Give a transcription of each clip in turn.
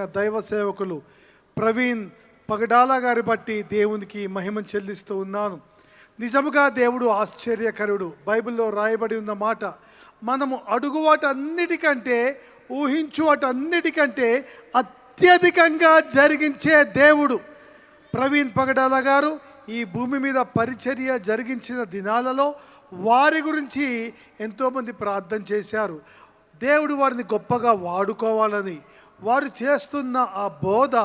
దైవ సేవకులు ప్రవీణ్ పగడాల గారి బట్టి దేవునికి మహిమ చెల్లిస్తూ ఉన్నాను. నిజముగా దేవుడు ఆశ్చర్యకరుడు. బైబిల్లో రాయబడి ఉన్న మాట మనము అడుగు వాటన్నిటికంటే ఊహించు వాటన్నిటికంటే అత్యధికంగా జరిగించే దేవుడు. ప్రవీణ్ పగడాల గారు ఈ భూమి మీద పరిచర్య జరిగించిన దినాలలో వారి గురించి ఎంతోమంది ప్రార్థన చేశారు. దేవుడు వారిని గొప్పగా వాడుకోవాలని వారు చేస్తున్న ఆ బోధ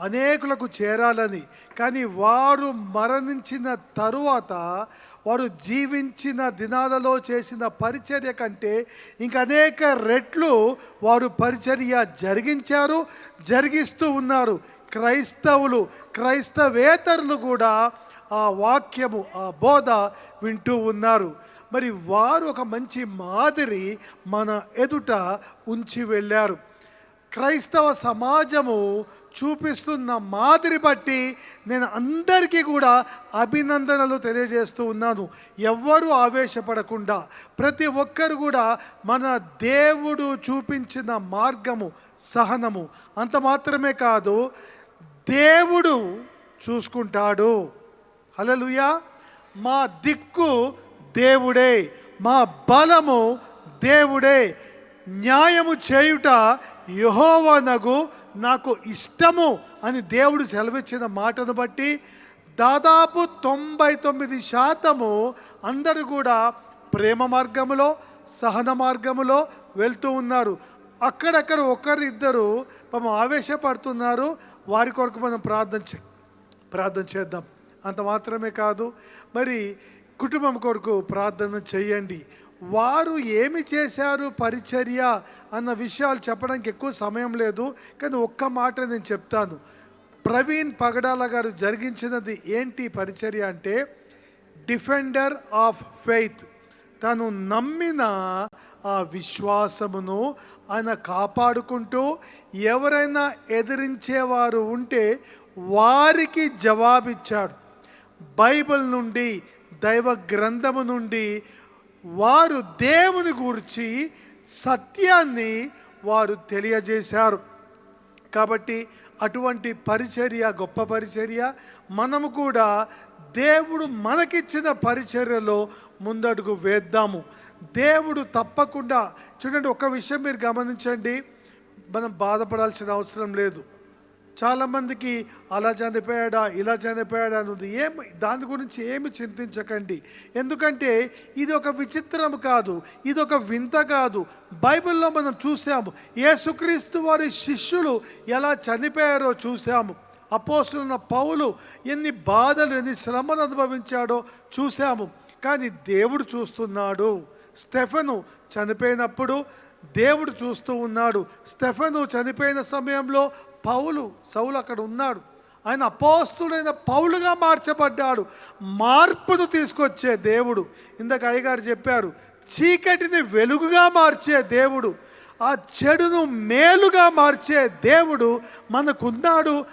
అనేకులకు చేరాలని. కానీ వారు మరణించిన తరువాత వారు జీవించిన దినాలలో చేసిన పరిచర్య కంటే ఇంక అనేక రెట్లు వారు పరిచర్య జరిగించారు జరిగిస్తూ ఉన్నారు. క్రైస్తవులు క్రైస్తవేతరులు కూడా ఆ వాక్యము ఆ బోధ వింటూ ఉన్నారు. మరి వారు ఒక మంచి మాదిరి మన ఎదుట ఉంచి వెళ్ళారు. క్రైస్తవ సమాజము చూపిస్తున్న మాదిరి బట్టి నేను అందరికీ కూడా అభినందనలు తెలియజేస్తూ ఉన్నాను. ఎవ్వరూ ఆవేశపడకుండా ప్రతి ఒక్కరు కూడా మన దేవుడు చూపించిన మార్గము సహనము. అంత మాత్రమే కాదు దేవుడు చూసుకుంటాడు. హలలుయా మా దిక్కు దేవుడే మా బలము దేవుడే. న్యాయము చేయుట యహోవనగు నాకు ఇష్టము అని దేవుడు సెలవిచ్చిన మాటను బట్టి దాదాపు తొంభై తొమ్మిది శాతము అందరూ కూడా ప్రేమ మార్గములో సహన మార్గములో వెళ్తూ ఉన్నారు. అక్కడక్కడ ఒకరిద్దరు పాపం ఆవేశపడుతున్నారు. వారి కొరకు మనం ప్రార్థన చే ప్రార్థన చేద్దాం. అంత మాత్రమే కాదు. మరి కుటుంబం కొరకు ప్రార్థన చేయండి. వారు ఏమి చేశారు పరిచర్య అన్న విషయాలు చెప్పడానికి ఎక్కువ సమయం లేదు కానీ ఒక్క మాట నేను చెప్తాను. ప్రవీణ్ పగడాల గారు జరిగించినది ఏంటి పరిచర్య అంటే డిఫెండర్ ఆఫ్ ఫెయిత్ తను నమ్మిన ఆ విశ్వాసమును ఆయన కాపాడుకుంటూ ఎవరైనా ఎదిరించేవారు ఉంటే వారికి జవాబిచ్చాడు. బైబిల్ నుండి దైవ గ్రంథము నుండి వారు దేవుని గురించి సత్యాన్ని వారు తెలియజేశారు. కాబట్టి అటువంటి పరిచర్య గొప్ప పరిచర్య మనము కూడా దేవుడు మనకిచ్చిన పరిచర్యలో ముందడుగు వేద్దాము. దేవుడు తప్పకుండా చూడండి ఒక విషయం మీరు గమనించండి. మనం బాధపడాల్సిన అవసరం లేదు. చాలామందికి అలా చనిపోయాడా ఇలా చనిపోయాడా అన్నది ఏం దాని గురించి ఏమి చింతించకండి. ఎందుకంటే ఇది ఒక విచిత్రం కాదు ఇది ఒక వింత కాదు. బైబిల్లో మనం చూసాము యేసుక్రీస్తు వారి శిష్యులు ఎలా చనిపోయారో చూసాము. అపోసులున్న పౌలు ఎన్ని బాధలు ఎన్ని శ్రమలు అనుభవించాడో చూసాము. కానీ దేవుడు చూస్తున్నాడు. స్టెఫను చనిపోయినప్పుడు దేవుడు చూస్తూ ఉన్నాడు. స్టెఫెను చనిపోయిన సమయంలో పౌలు సౌలు అక్కడ ఉన్నాడు ఆయన అపోస్తుడైన పౌలుగా మార్చబడ్డాడు. మార్పును తీసుకొచ్చే దేవుడు. ఇందాక అయ్యగారు చెప్పారు చీకటిని వెలుగుగా మార్చే దేవుడు ఆ చెడును మేలుగా మార్చే దేవుడు మనకున్నాడు.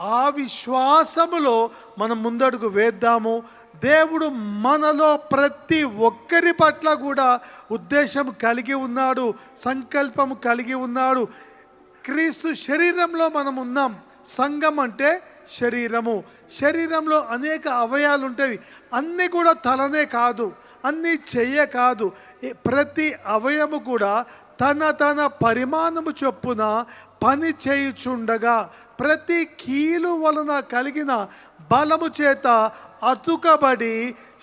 ఆ విశ్వాసములో మనం ముందడుగు వేద్దాము. దేవుడు మనలో ప్రతి ఒక్కరి పట్ల కూడా ఉద్దేశం కలిగి ఉన్నాడు సంకల్పం కలిగి ఉన్నాడు. క్రీస్తు శరీరంలో మనం ఉన్నాం. సంఘం అంటే శరీరము. శరీరంలో అనేక అవయాలు ఉంటాయి. అన్నీ కూడా తలనే కాదు. అన్నీ చెయ్య కాదు. ప్రతి అవయము కూడా తన తన పరిమాణము చొప్పున పని చేయుచుండగా ప్రతి కీలు వలన కలిగిన బలము చేత అతుకబడి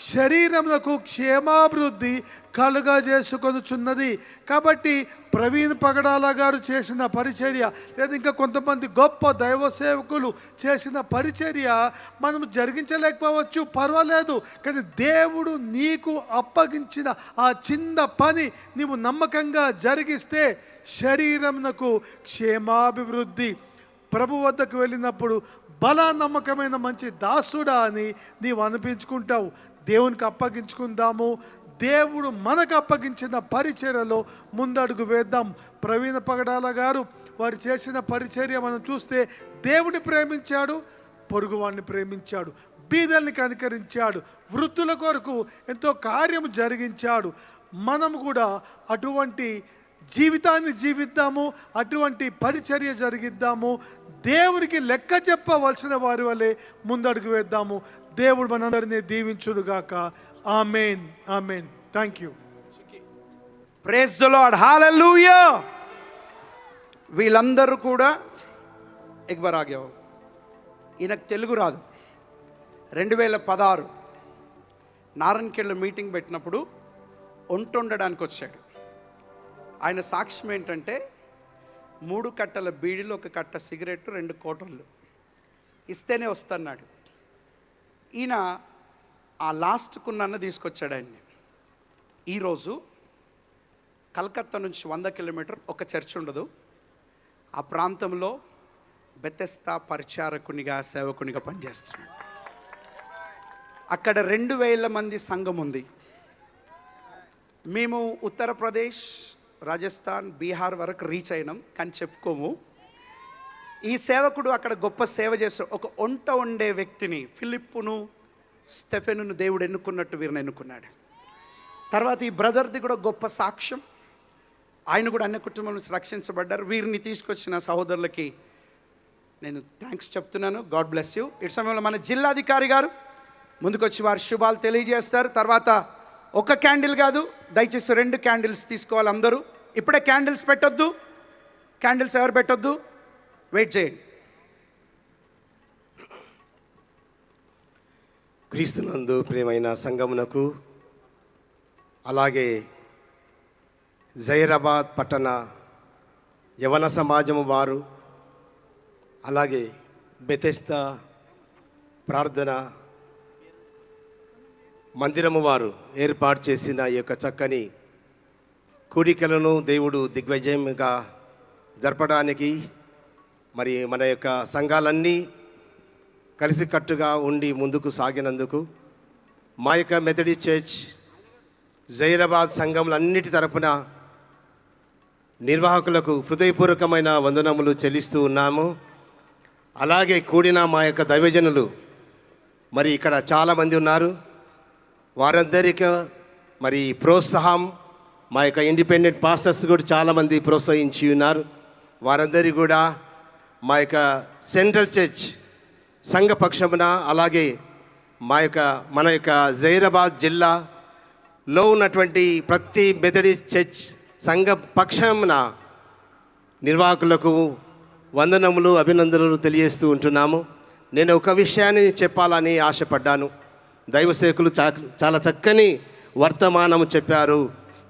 శరీరమునకు క్షేమాభివృద్ధి కలుగా చేసుకొనుచున్నది. కాబట్టి ప్రవీణ్ పగడాల గారు చేసిన పరిచర్య లేదా ఇంకా కొంతమంది గొప్ప దైవ సేవకులు చేసిన పరిచర్య మనం జరిగించలేకపోవచ్చు పర్వాలేదు. కానీ దేవుడు నీకు అప్పగించిన ఆ చిన్న పని నీవు నమ్మకంగా జరిగిస్తే శరీరంకు క్షేమాభివృద్ధి. ప్రభు వద్దకు వెళ్ళినప్పుడు బల నమ్మకమైన మంచి దాసుడా అని నీవు అనిపించుకుంటావు. దేవునికి అప్పగించుకుందాము. దేవుడు మనకు అప్పగించిన పరిచర్యలో ముందడుగు వేద్దాం. ప్రవీణ పగడాల గారు వారు చేసిన పరిచర్య మనం చూస్తే దేవుని ప్రేమించాడు పొరుగువాడిని ప్రేమించాడు బీదల్ని కనికరించాడు వృత్తుల కొరకు ఎంతో కార్యం జరిగించాడు. మనం కూడా అటువంటి జీవితాన్ని జీవిద్దాము అటువంటి పరిచర్య జరిగిద్దాము. దేవునికి లెక్క చెప్పవలసిన వారి వలె ముందడుగు వేద్దాము. దేవుడు మనందరినీ దీవించుడుగాక amen. Amen. Thank you praise the lord hallelujah వీళ్ళందరూ కూడా ఎగ్బర్ ఆగావు ఈయనకు తెలుగు రాదు. రెండు వేల పదహారు నారాయణకేళ్ళ మీటింగ్ పెట్టినప్పుడు ఒంటొండడానికి వచ్చాడు. ఆయన సాక్ష్యం ఏంటంటే మూడు కట్టల బీడీలు ఒక కట్ట సిగరెట్ రెండు కోటర్లు ఇస్తేనే వస్తున్నాడు. ఈయన ఆ లాస్ట్కున్న తీసుకొచ్చాడు ఆయన్ని. ఈరోజు కలకత్తా నుంచి వంద కిలోమీటర్ ఒక చర్చ్ ఉండదు. ఆ ప్రాంతంలో బెతెస్తా పరిచారకునిగా సేవకునిగా పనిచేస్తున్నాడు. అక్కడ రెండు వేల మంది సంఘం ఉంది. మేము ఉత్తరప్రదేశ్ రాజస్థాన్ బీహార్ వరకు రీచ్ అయినాం. కానీ చెప్పుకోము ఈ సేవకుడు అక్కడ గొప్ప సేవ చేశాడు ఒక ఒంట ఉండే వ్యక్తిని ఫిలిప్పును స్టెఫెనును దేవుడు ఎన్నుకున్నట్టు వీరిని ఎన్నుకున్నాడు. తర్వాత ఈ బ్రదర్ది కూడా గొప్ప సాక్ష్యం. ఆయన కూడా అన్ని కుటుంబం నుంచి రక్షించబడ్డారు. వీరిని తీసుకొచ్చిన సహోదరులకి నేను థ్యాంక్స్ చెప్తున్నాను. గాడ్ బ్లెస్ యూ ఇటు సమయంలో మన జిల్లాధికారి గారు ముందుకొచ్చి వారి శుభాలు తెలియజేస్తారు. తర్వాత ఒక క్యాండిల్ కాదు దయచేసి రెండు క్యాండిల్స్ తీసుకోవాలి అందరూ. ఇప్పుడే క్యాండిల్స్ పెట్టొద్దు. క్యాండిల్స్ ఎవరు పెట్టొద్దు? వెయిట్ చేయండి క్రీస్తునందు ప్రియమైన సంగమునకు అలాగే జైరాబాద్ పట్టణ యవన సమాజము వారు అలాగే బెతెస్తా ప్రార్థన మందిరము వారు ఏర్పాటు చేసిన ఈ యొక్క చక్కని కూడికలను దేవుడు దిగ్విజయంగా జరపడానికి మరి మన యొక్క సంఘాలన్నీ కలిసికట్టుగా ఉండి ముందుకు సాగినందుకు మా యొక్క మెథడి చర్చ్ జైరాబాద్ సంఘములన్నిటి తరపున నిర్వాహకులకు హృదయపూర్వకమైన వందనములు చెల్లిస్తూ ఉన్నాము. అలాగే కూడిన మా యొక్క దైవజనులు మరి ఇక్కడ చాలామంది ఉన్నారు. వారందరికీ మరి ప్రోత్సాహం మా యొక్క ఇండిపెండెంట్ పాస్టర్స్ కూడా చాలామంది ప్రోత్సహించి ఉన్నారు. వారందరి కూడా మా యొక్క సెంట్రల్ చర్చ్ సంఘ పక్షమున అలాగే మా యొక్క మన యొక్క జైరాబాద్ జిల్లాలో ఉన్నటువంటి ప్రతి మెథడి చర్చ్ సంఘ పక్షమున నిర్వాహకులకు వందనములు అభినందనలు తెలియజేస్తూ ఉంటున్నాము. నేను ఒక విషయాన్ని చెప్పాలని ఆశపడ్డాను. దైవసేకులు చా చాలా చక్కని వర్తమానము చెప్పారు.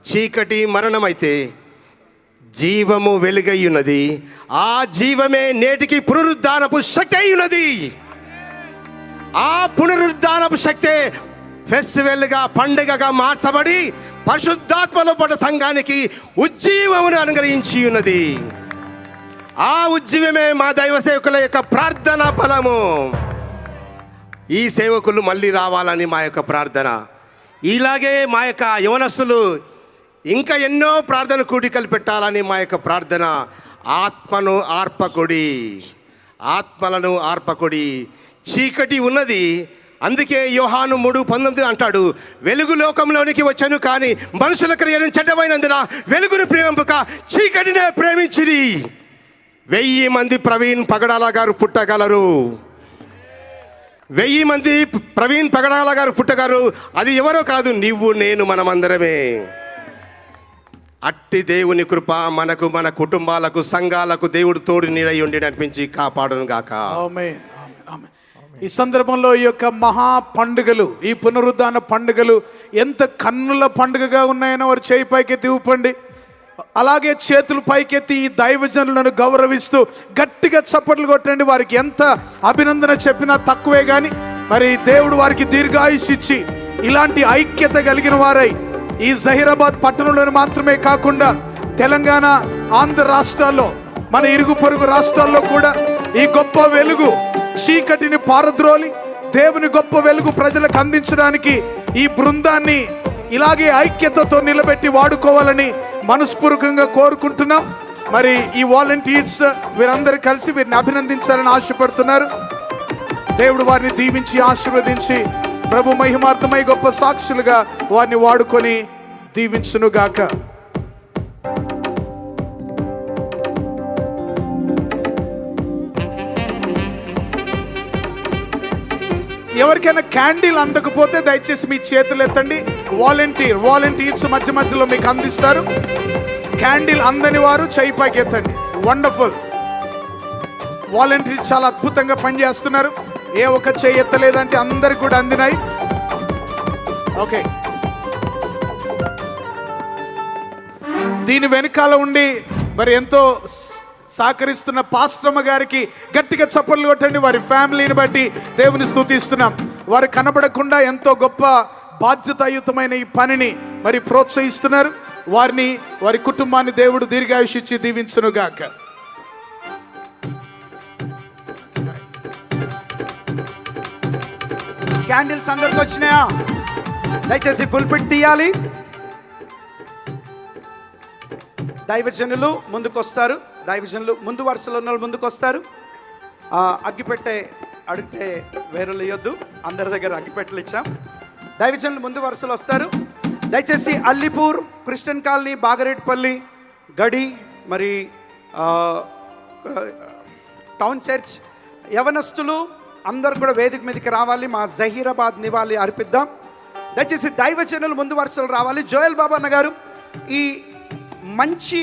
చీకటి మరణమైతే జీవము వెలుగయ్యున్నది. ఆ జీవమే నేటికి పునరుద్ధానపు శక్తి అయి ఉన్నది ఆ పునరుద్ధానపు శక్తే ఫెస్టివల్గా పండుగగా మార్చబడి పరిశుద్ధాత్మలో పడ్డ సంఘానికి ఉజ్జీవమును అనుగ్రహించి ఉన్నది ఆ ఉజ్జీవమే మా దైవ సేవకుల యొక్క ప్రార్థన ఫలము. ఈ సేవకులు మళ్ళీ రావాలని మా యొక్క ప్రార్థన. ఇలాగే మా యొక్క యవనస్తులు ఇంకా ఎన్నో ప్రార్థన కూడికలు పెట్టాలని మా యొక్క ప్రార్థన. ఆత్మను ఆర్పకుడి. ఆత్మలను ఆర్పకుడి. చీకటి ఉన్నది. అందుకే యోహాను మూడు పంతొమ్మిది అంటాడు వెలుగు లోకంలోనికి వచ్చాను కానీ మనుషుల క్రియను చెడ్డమైనందున వెలుగును ప్రేమింపక చీకటినే ప్రేమించిరి. వెయ్యి మంది ప్రవీణ్ పగడాల గారు పుట్టగలరు. వెయ్యి మంది ప్రవీణ్ పగడాల గారు పుట్టగారు అది ఎవరో కాదు నువ్వు నేను మనమందరమే. అట్టి దేవుని కృప మనకు మన కుటుంబాలకు సంఘాలకు దేవుడు తోడు నీడై ఉండి నడిపించి కాపాడును గాక. ఈ సందర్భంలో ఈ యొక్క మహా పండుగలు ఈ పునరుద్ధాన పండుగలు ఎంత కన్నుల పండుగగా ఉన్నాయని వారు చేయి పైకెత్తి ఊపండి. అలాగే చేతులు పైకెత్తి ఈ దైవజనులను గౌరవిస్తూ గట్టిగా చప్పట్లు కొట్టండి. వారికి ఎంత అభినందన చెప్పినా తక్కువే కానీ మరి దేవుడు వారికి దీర్ఘాయుష్ ఇచ్చి ఇలాంటి ఐక్యత కలిగిన వారై ఈ జహీరాబాద్ పట్టణంలోని మాత్రమే కాకుండా తెలంగాణ ఆంధ్ర రాష్ట్రాల్లో మన ఇరుగు పొరుగు రాష్ట్రాల్లో కూడా ఈ గొప్ప వెలుగు చీకటిని పారద్రోలి దేవుని గొప్ప వెలుగు ప్రజలకు అందించడానికి ఈ బృందాన్ని ఇలాగే ఐక్యతతో నిలబెట్టి వాడుకోవాలని మనస్పూర్వకంగా కోరుకుంటున్నాం. మరి ఈ వాలంటీర్స్ వీరందరూ కలిసి వీరిని అభినందించాలని ఆశపడుతున్నారు. దేవుడు వారిని దీవించి ఆశీర్వదించి ప్రభు మహిమార్థమై గొప్ప సాక్షులుగా వారిని వాడుకొని దీవించునుగాక. ఎవరికైనా క్యాండిల్ అందకపోతే దయచేసి మీ చేతులు ఎత్తండి. వాలంటీర్ వాలంటీర్స్ మధ్య మధ్యలో మీకు అందిస్తారు. క్యాండిల్ అందని వారు చేయి ఎత్తండి వండర్ఫుల్. వాలంటీర్స్ చాలా అద్భుతంగా పనిచేస్తున్నారు. ఏ ఒక్క చేయి ఎత్తలేదంటే అందరికి కూడా అందినాయి. ఓకే. దీని వెనకాల ఉండి మరి ఎంతో సహకరిస్తున్న పాస్ట్రమ్మ గారికి గట్టిగా చప్పట్లు కొట్టండి. వారి ఫ్యామిలీని బట్టి దేవుని స్థుతిస్తున్నాం. వారు కనబడకుండా ఎంతో గొప్ప బాధ్యతాయుతమైన ఈ పనిని మరి ప్రోత్సహిస్తున్నారు. వారిని వారి కుటుంబాన్ని దేవుడు దీర్ఘాయుష్ గాక క్యాండిల్స్ అందరికి వచ్చినాయా? దయచేసి పుల్పిట్ తీయాలి. దైవజనులు ముందుకు వస్తారు దైవజనులు ముందు వరుసలో ఉన్న వాళ్ళు ముందుకు వస్తారు అగ్గిపెట్టె అడిగితే వేరేలు ఇవ్వద్దు అందరి దగ్గర అగ్గిపెట్టలు ఇచ్చాం. దైవజనులు ముందు వరుసలో వస్తారు. దయచేసి అల్లిపూర్ క్రిస్టియన్ కాలనీ బాగరేట్పల్లి గడి మరి టౌన్ చర్చ్ యవనస్తులు అందరు కూడా వేదిక మీదకి రావాలి మా జహీరాబాద్ నివాళి అర్పిద్దాం. దయచేసి దైవజనులు ముందు వరుసలు రావాలి. జోయల్ బాబా అన్న గారు ఈ మంచి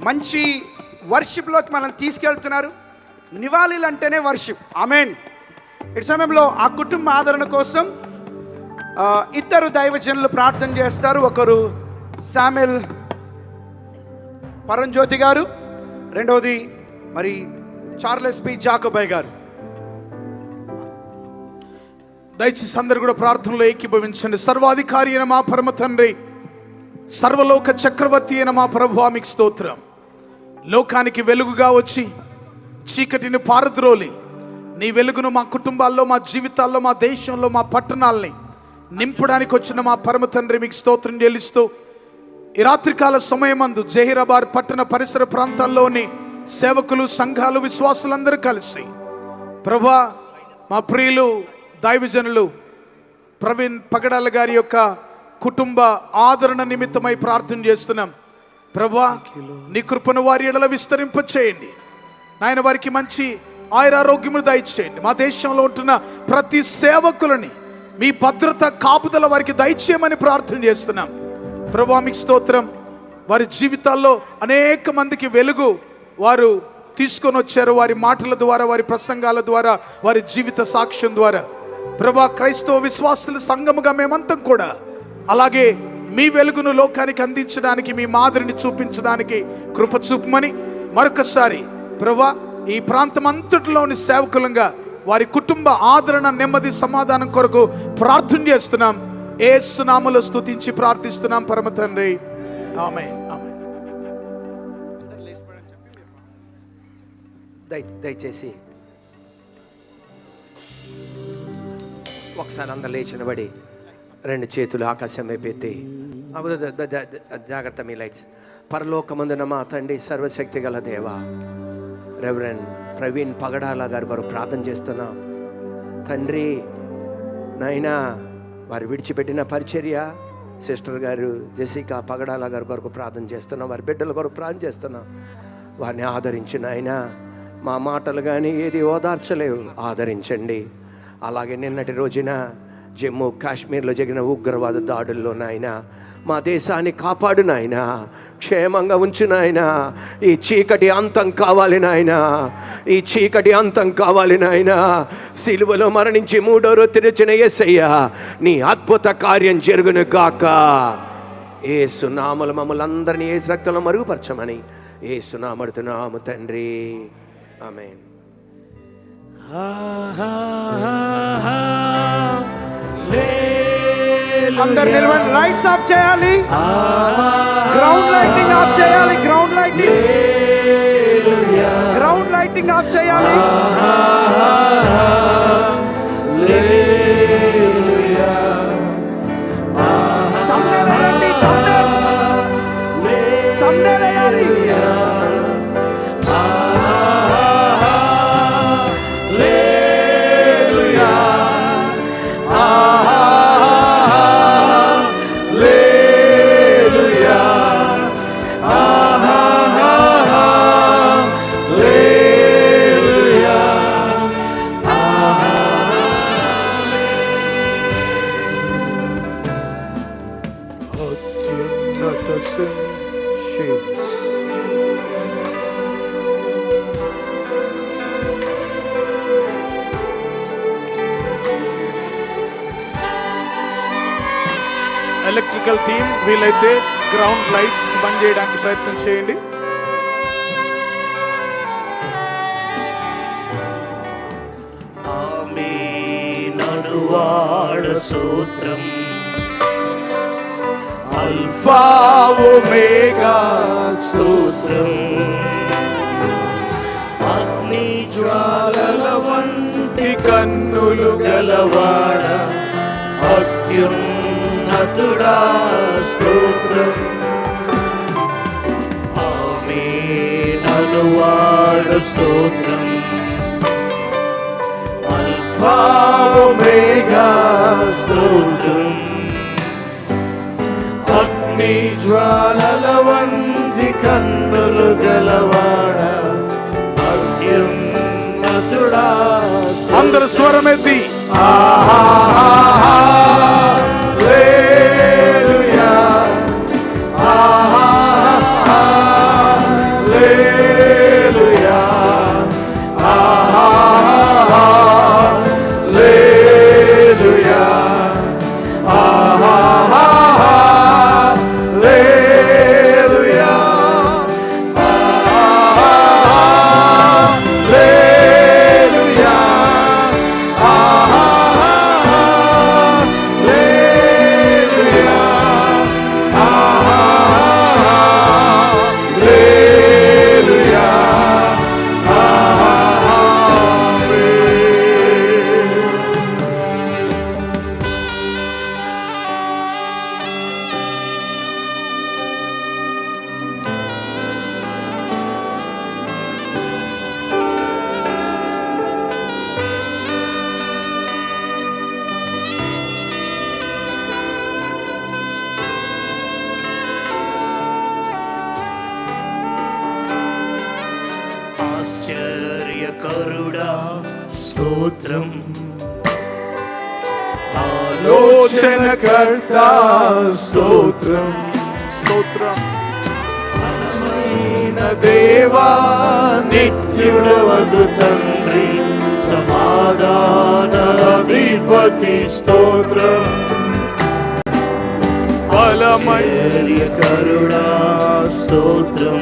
మంచి వర్షిప్లోకి మనం తీసుకెళ్తున్నారు. నివాళీలు అంటేనే వర్షిప్. ఆమెన్. ఇటు సమయంలో ఆ కుటుంబ ఆదరణ కోసం ఇద్దరు దైవజనులు ప్రార్థన చేస్తారు. ఒకరు శామెల్ పరంజ్యోతి గారు రెండవది మరి చార్లెస్ పి జాకోబాయ్ గారు. దయచేసి అందరు కూడా ప్రార్థనలో ఏకీభవించండి. సర్వాధికారి అయిన మా పరమ తండ్రి సర్వలోక చక్రవర్తి అయిన మా ప్రభు మీకు స్తోత్రం. లోకానికి వెలుగుగా వచ్చి చీకటిని పారద్రోలి నీ వెలుగును మా కుటుంబాల్లో మా జీవితాల్లో మా దేశంలో మా పట్టణాల్ని నింపడానికి వచ్చిన మా పరమ తండ్రి మీకు స్తోత్రం చెల్లిస్తూ ఈ రాత్రికాల సమయమందు జహీరాబాద్ పట్టణ పరిసర ప్రాంతాల్లోని సేవకులు సంఘాలు విశ్వాసులందరూ కలిసి ప్రభా మా ప్రియులు దైవజనులు ప్రవీణ్ పగడాల గారి యొక్క కుటుంబ ఆదరణ నిమిత్తమై ప్రార్థన చేస్తున్నాం. ప్రభా నీ కృపను వారి ఎడల విస్తరింప చేయండి. నాయన వారికి మంచి ఆయురారోగ్యములు దయచేయండి. మా దేశంలో ఉంటున్న ప్రతి సేవకులని మీ భద్రత కాపుదల వారికి దయచేయమని ప్రార్థన చేస్తున్నాం. ప్రభా మీకు స్తోత్రం. వారి జీవితాల్లో అనేక మందికి వెలుగు వారు తీసుకొని వచ్చారు. వారి మాటల ద్వారా వారి ప్రసంగాల ద్వారా వారి జీవిత సాక్ష్యం ద్వారా. ప్రభా క్రైస్తవ విశ్వాసుల సంఘముగా మేమంతా కూడా అలాగే మీ వెలుగును లోకానికి అందించడానికి మీ మాదిరిని చూపించడానికి కృప చూపమని మరొకసారి ప్రభా ఈ ప్రాంతం అంతటిలోని సేవకులంగా వారి కుటుంబ ఆదరణ నెమ్మది సమాధానం కొరకు ప్రార్థన చేస్తున్నాం. ఏసునామలో స్తుతించి ప్రార్థిస్తున్నాం పరమ తండ్రి. ఆమె ఆమె దయ దయచేసి ఒకసారి అందరు లేచినబడి రెండు చేతులు ఆకాశం వైపెత్తి ఎత్తి జాగ్రత్త మీ లైట్స్. పరలోకమందున మా తండ్రి సర్వశక్తి గల దేవ రెవరెండ్ ప్రవీణ్ పగడాల గారు కొరకు ప్రార్థన చేస్తున్నాం. తండ్రి నాయనా వారు విడిచిపెట్టిన పరిచర్య సిస్టర్ గారు జెసికా పగడాల గారి కొరకు ప్రార్థన చేస్తున్నాం వారి బిడ్డల కొరకు ప్రార్థన చేస్తున్నాం. వారిని ఆదరించిన ఆయన మా మాటలు కానీ ఏది ఓదార్చలేవు. ఆదరించండి. అలాగే నిన్నటి రోజున జమ్మూ కాశ్మీర్లో జరిగిన ఉగ్రవాద దాడుల్లో నాయన మా దేశాన్ని కాపాడు నాయన క్షేమంగా ఉంచు నాయన ఈ చీకటి అంతం కావాలి నాయన ఈ చీకటి అంతం కావాలి నాయన సిలువలో మరణించి మూడో రొత్తి తెరిచిన యేసయ్య నీ అద్భుత కార్యం జరుగును గాక. ఏ సునామలు మమ్మల్ని అందరినీ ఏ రక్తంలో మరుగుపరచమని ఏ సునామడుతున్నాము తండ్రి. ఆమెన్. అందరు నిలబడి లైట్స్ ఆఫ్ చేయాలి. గ్రౌండ్ లైటింగ్ ఆఫ్ చేయాలి. Ground lighting ground lighting off చేయాలి. వేయాలి. ఎలక్ట్రికల్ టీం వీలైతే గ్రౌండ్ లైట్స్ బంద్ చేయడానికి ప్రయత్నం చేయండి. నడువాడ సూత్రం. అల్ఫా ఒమేగా సూత్రం. అగ్ని జ్వాలల వంటి కన్నులు గలవాడ అత్యున్నతుడా స్తోత్రం ఆమె నలువాడ స్తోత్రం అల్ఫా ఒమేగా స్తోత్రం అగ్ని జ్వాలల వంటి కన్నులు గలవాడ అందరు స్వరమెత్తి. ఆశ్చర్యకరుడా ఆలోచనకర్త స్తోత్రం స్తోత్రం ఆలోచన దేవా నిత్యుడవగు తండ్రి సమాధాన అధిపతి స్తోత్రం బలమైన కరుణా స్తోత్రం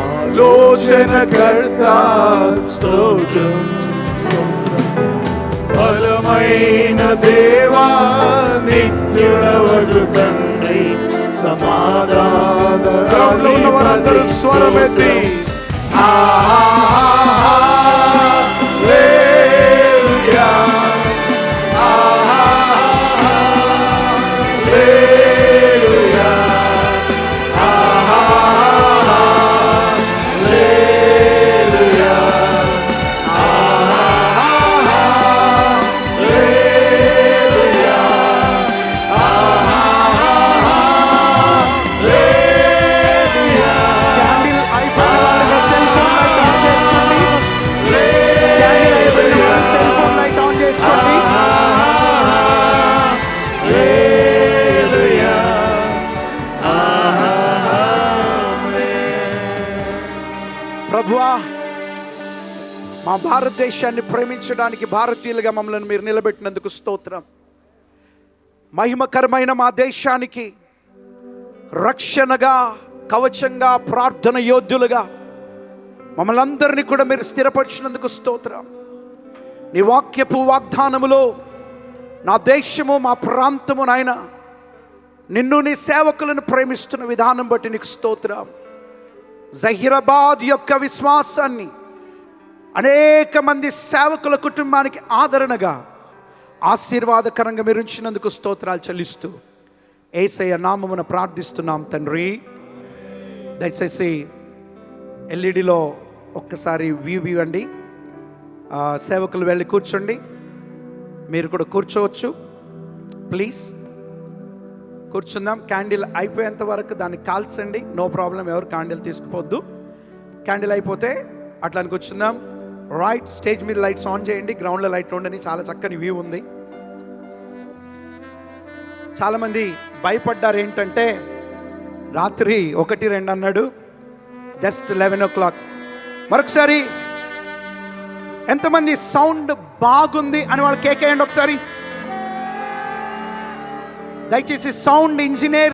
ఆలోచనకర్త స్తోత్రం బలమైన దేవా నిత్యుడవగు తండ్రి సమాధాన స్వరమెత్తి. క్యాండిల్ దేశాన్ని ప్రేమించడానికి భారతీయులుగా మమ్మల్ని మీరు నిలబెట్టినందుకు స్తోత్రం. మహిమకరమైన మా దేశానికి రక్షణగా కవచంగా ప్రార్థన యోధులుగా మమ్మల్ని అందరినీ కూడా మీరు స్థిరపరిచినందుకు స్తోత్రం. నీ వాక్యపు వాగ్దానములో నా దేశము మా ప్రాంతము నాయన నిన్ను నీ సేవకులను ప్రేమిస్తున్న విధానం బట్టి నీకు స్తోత్రం. జహీరాబాద్ యొక్క విశ్వాసాన్ని అనేక మంది సేవకుల కుటుంబానికి ఆదరణగా ఆశీర్వాదకరంగా మీరు ఉంచినందుకు స్తోత్రాలు చెల్లిస్తూ ఏసయ్య నామమున ప్రార్థిస్తున్నాం తండ్రి. దయచేసి ఎల్ఈడిలో ఒక్కసారి వ్యూ ఇవ్వండి సేవకులు వెళ్ళి కూర్చోండి. మీరు కూడా కూర్చోవచ్చు. ప్లీజ్. కూర్చుందాం. క్యాండిల్ అయిపోయేంత వరకు దాన్ని కాల్చండి. నో ప్రాబ్లం ఎవరు క్యాండిల్ తీసుకుపోద్దు. క్యాండిల్ అయిపోతే అట్లా అని కూర్చుందాం. రైట్ స్టేజ్ మీద లైట్స్ ఆన్ చేయండి గ్రౌండ్లో లైట్లు ఉండని చాలా చక్కని వ్యూ ఉంది. చాలామంది భయపడ్డారు ఏంటంటే రాత్రి ఒకటి రెండు అన్నాడు జస్ట్ లెవెన్ ఓ క్లాక్ మరొకసారి ఎంతమంది సౌండ్ బాగుంది అని వాళ్ళు కేకేయండి ఒకసారి. దయచేసి సౌండ్ ఇంజనీర్